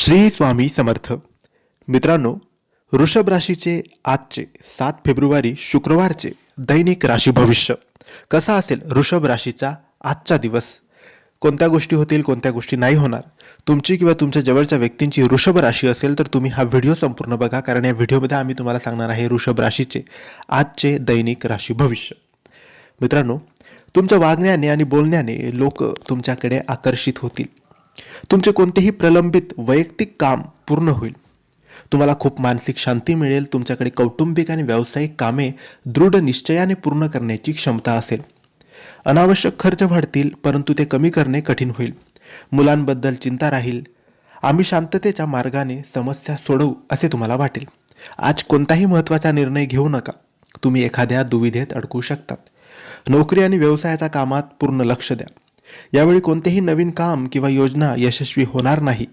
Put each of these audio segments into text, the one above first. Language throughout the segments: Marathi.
श्री स्वामी समर्थ. मित्रांनो वृषभ राशीचे आजचे सात फेब्रुवारी शुक्रवारचे दैनिक राशी भविष्य. कसा असेल वृषभ राशीचा आजचा दिवस? कोणत्या गोष्टी होतील कोणत्या गोष्टी नाही होणार? तुमची किंवा तुमच्या जवळच्या व्यक्तींची वृषभ राशी असेल तर तुम्ही हा व्हिडिओ संपूर्ण बघा कारण या व्हिडिओमध्ये आम्ही तुम्हाला सांगणार आहे वृषभ राशीचे आजचे दैनिक राशी भविष्य. मित्रांनो तुमच्या वागण्याने आणि बोलण्याने लोक तुमच्याकडे आकर्षित होतील. तुमचे कोणतेही प्रलंबित वैयक्तिक काम पूर्ण होईल. तुम्हाला खूप मानसिक शांती मिळेल तुमच्याकडे कौटुंबिक आणि व्यावसायिक कामे दृढ निश्चयाने पूर्ण करण्याची क्षमता असेल. अनावश्यक खर्च वाढतील परंतु ते कमी करणे कठीण होईल. मुलांबद्दल चिंता राहील. आम्ही शांततेच्या मार्गाने समस्या सोडवू असे तुम्हाला वाटेल. आज कोणताही महत्त्वाचा निर्णय घेऊ नका. तुम्ही एखाद्या दुविधेत अडकू शकतात. नोकरी आणि व्यवसायाच्या कामात पूर्ण लक्ष द्या. यावेळी कोणतेही नवीन काम किंवा योजना यशस्वी होणार नाही.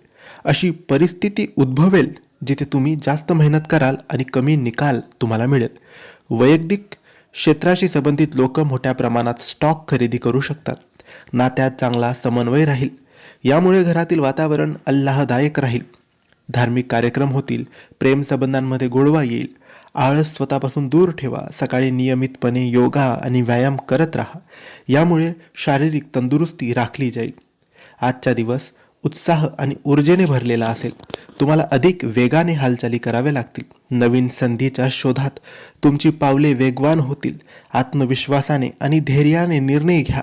अशी परिस्थिती उद्भवेल जिथे तुम्ही जास्त मेहनत कराल आणि कमी निकाल तुम्हाला मिळेल. वैयक्तिक क्षेत्राशी संबंधित लोक मोठ्या प्रमाणात स्टॉक खरेदी करू शकतात. नात्यात चांगला समन्वय राहील. यामुळे घरातील वातावरण अल्लाहदायक राहील. धार्मिक कार्यक्रम होतील. प्रेमसंबंधांमध्ये गोडवा येईल. आळस स्वतःपासून दूर ठेवा. सकाळी नियमितपणे योगा आणि व्यायाम करत राहा. यामुळे शारीरिक तंदुरुस्ती राखली जाईल. आजचा दिवस उत्साह आणि ऊर्जेने भरलेला असेल. तुम्हाला अधिक वेगाने हालचाली कराव्या लागतील. नवीन संधीच्या शोधात तुमची पावले वेगवान होतील. आत्मविश्वासाने आणि धैर्याने निर्णय घ्या.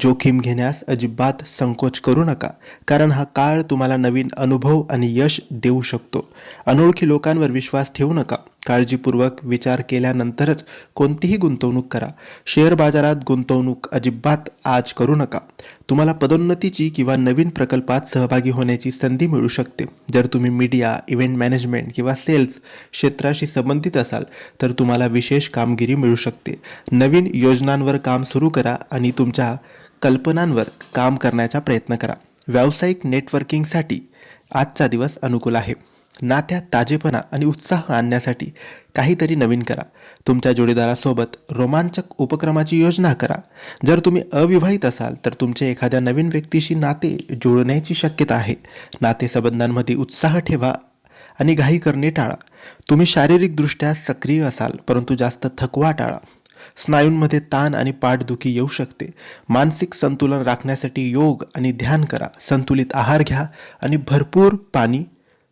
जोखीम घेण्यास अजिबात संकोच करू नका कारण हा काळ तुम्हाला नवीन अनुभव आणि यश देऊ शकतो. अनोळखी लोकांवर विश्वास ठेवू नका. काळजीपूर्वक विचार केल्यानंतरच कोणतीही गुंतवणूक करा. शेअर बाजारात गुंतवणूक अजिबात आज करू नका. तुम्हाला पदोन्नतीची किंवा नवीन प्रकल्पात सहभागी होण्याची संधी मिळू शकते. जर तुम्ही मीडिया इव्हेंट मॅनेजमेंट किंवा सेल्स क्षेत्राशी संबंधित असाल तर तुम्हाला विशेष कामगिरी मिळू शकते. नवीन योजनांवर काम सुरू करा आणि तुमच्या कल्पनांवर काम करण्याचा प्रयत्न करा. व्यावसायिक नेटवर्किंगसाठी आजचा दिवस अनुकूल आहे. नात्यात ताजेपणा आणि उत्साह आणण्यासाठी काहीतरी नवीन करा. तुमच्या जोडीदारासोबत रोमांचक उपक्रमाची योजना करा. जर तुम्ही अविवाहित असाल तर तुमचे एखाद्या नवीन व्यक्तीशी नाते जुळण्याची शक्यता आहे. नातेसंबंधांमध्ये उत्साह ठेवा आणि घाई करणे टाळा. तुम्ही शारीरिकदृष्ट्या सक्रिय असाल परंतु जास्त थकवा टाळा. स्नायूंमध्ये ताण आणि पाठदुखी येऊ शकते. मानसिक संतुलन राखण्यासाठी योग आणि ध्यान करा. संतुलित आहार घ्या आणि भरपूर पाणी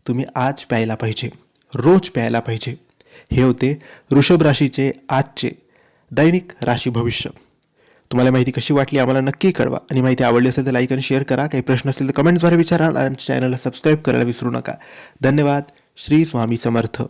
तुम्ही आज प्यायला पाहिजे. रोज प्यायला पाहिजे. हे होते वृषभ राशीचे आजचे दैनिक राशी भविष्य. तुम्हाला माहिती कशी वाटली आम्हाला नक्की कळवा. आणि माहिती आवडली असेल तर लाईक आणि शेअर करा. काही प्रश्न असतील तर कमेंट्सद्वारे विचारा. आणि आमच्या चॅनलला सबस्क्राईब करायला विसरू नका. धन्यवाद. श्री स्वामी समर्थ.